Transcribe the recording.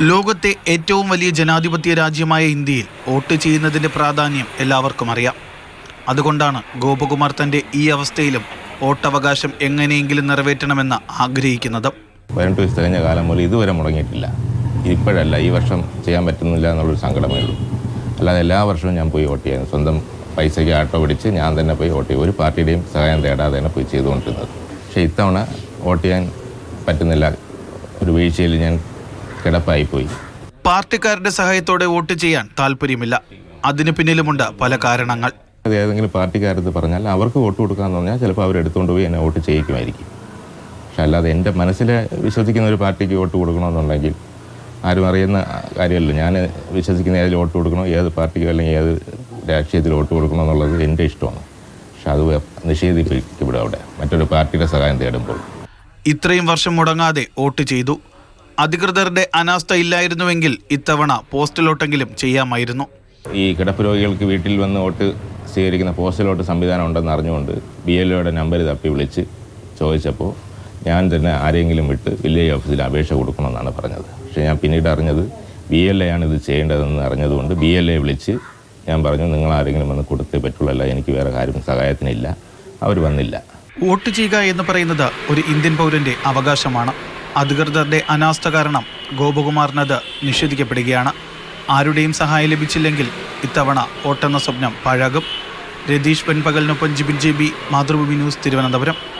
ലോകത്തെ ഏറ്റവും വലിയ ജനാധിപത്യ രാജ്യമായ ഇന്ത്യയിൽ വോട്ട് ചെയ്യുന്നതിന്റെ പ്രാധാന്യം എല്ലാവർക്കും അറിയാം. അതുകൊണ്ടാണ് ഗോപകുമാർ തന്റെ ഈ അവസ്ഥയിലും വോട്ടവകാശം എങ്ങനെയെങ്കിലും നിറവേറ്റണമെന്ന് ആഗ്രഹിക്കുന്നത്. പതിനെട്ട് വയസ്സ് കഴിഞ്ഞ കാലം മുതൽ ഇതുവരെ മുടങ്ങിയിട്ടില്ല. ഇപ്പോഴല്ല ഈ വർഷം ചെയ്യാൻ പറ്റുന്നില്ല എന്നുള്ളൊരു സങ്കടമേ ഉള്ളൂ. അല്ലാതെ എല്ലാ വർഷവും ഞാൻ പോയി വോട്ട് ചെയ്യുന്നു. സ്വന്തം പൈസയ്ക്ക് ആട്ടോ പിടിച്ച് ഞാൻ തന്നെ പോയി വോട്ട് ചെയ്യും. ഒരു പാർട്ടിയുടെയും സഹായം തേടാതെ തന്നെ പോയി ചെയ്തുകൊണ്ടിരുന്നത്. പക്ഷേ ഇത്തവണ വോട്ട് ചെയ്യാൻ പറ്റുന്നില്ല. ഒരു വീഴ്ചയിൽ ഞാൻ കിടപ്പായിപ്പോയി. പാർട്ടിക്കാരുടെ സഹായത്തോടെ വോട്ട് ചെയ്യാൻ താല്പര്യമില്ല. അതിന് പിന്നിലുമുണ്ട് പല കാരണങ്ങൾ. അത് ഏതെങ്കിലും പാർട്ടിക്കാരത് പറഞ്ഞാൽ അവർക്ക് വോട്ട് കൊടുക്കാമെന്ന് പറഞ്ഞാൽ ചിലപ്പോൾ അവർ എടുത്തുകൊണ്ട് പോയി എന്നെ വോട്ട് ചെയ്യിക്കുമായിരിക്കും. പക്ഷെ അല്ലാതെ എന്റെ മനസ്സിൽ വിശ്വസിക്കുന്ന ഒരു പാർട്ടിക്ക് വോട്ട് കൊടുക്കണമെന്നുണ്ടെങ്കിൽ ആരും അറിയുന്ന കാര്യമല്ല. ഞാൻ വിശ്വസിക്കുന്ന ഏതിൽ വോട്ട് കൊടുക്കണോ ഏത് പാർട്ടിക്കോ അല്ലെങ്കിൽ ഏത് രാഷ്ട്രീയത്തിൽ വോട്ട് കൊടുക്കണോ എന്നുള്ളത് എന്റെ ഇഷ്ടമാണ്. പക്ഷെ അത് നിഷേധിപ്പിക്കപ്പെടും അവിടെ. മറ്റൊരു പാർട്ടിയുടെ സഹായം തേടുമ്പോൾ. ഇത്രയും വർഷം മുടങ്ങാതെ വോട്ട് ചെയ്തു. അധികൃതരുടെ അനാസ്ഥ ഇല്ലായിരുന്നുവെങ്കിൽ ഇത്തവണ പോസ്റ്റിലോട്ടെങ്കിലും ചെയ്യാമായിരുന്നു. ഈ കിടപ്പ് രോഗികൾക്ക് വീട്ടിൽ വന്ന് വോട്ട് സ്വീകരിക്കുന്ന പോസ്റ്റൽ വോട്ട് സംവിധാനം ഉണ്ടെന്ന് അറിഞ്ഞുകൊണ്ട് ബി എൽ ഒയുടെ നമ്പർ തപ്പി വിളിച്ച് ചോദിച്ചപ്പോൾ ഞാൻ തന്നെ ആരെങ്കിലും വിട്ട് വില്ലേജ് ഓഫീസിൽ അപേക്ഷ കൊടുക്കണമെന്നാണ് പറഞ്ഞത്. പക്ഷേ ഞാൻ പിന്നീട് അറിഞ്ഞത് ബി എൽ എ ആണ് ഇത് ചെയ്യേണ്ടതെന്ന് അറിഞ്ഞതുകൊണ്ട് ബി എൽ എ വിളിച്ച് ഞാൻ പറഞ്ഞു നിങ്ങൾ ആരെങ്കിലും വന്ന് കൊടുത്തേ പറ്റുള്ളല്ല എനിക്ക് വേറെ കാര്യം സഹായത്തിനില്ല. അവർ വന്നില്ല. വോട്ട് ചെയ്യുക എന്ന് പറയുന്നത് ഒരു ഇന്ത്യൻ പൗരന്റെ അവകാശമാണ്. അധികൃതരുടെ അനാസ്ഥ കാരണം ഗോപകുമാറിനത് നിഷേധിക്കപ്പെടുകയാണ്. ആരുടെയും സഹായം ലഭിച്ചില്ലെങ്കിൽ ഇത്തവണ വോട്ടെന്ന സ്വപ്നം പാഴാകും. Ratheesh പെൺപകലിനൊപ്പം Jibin J B Mathrubhumi news Thiruvananthapuram.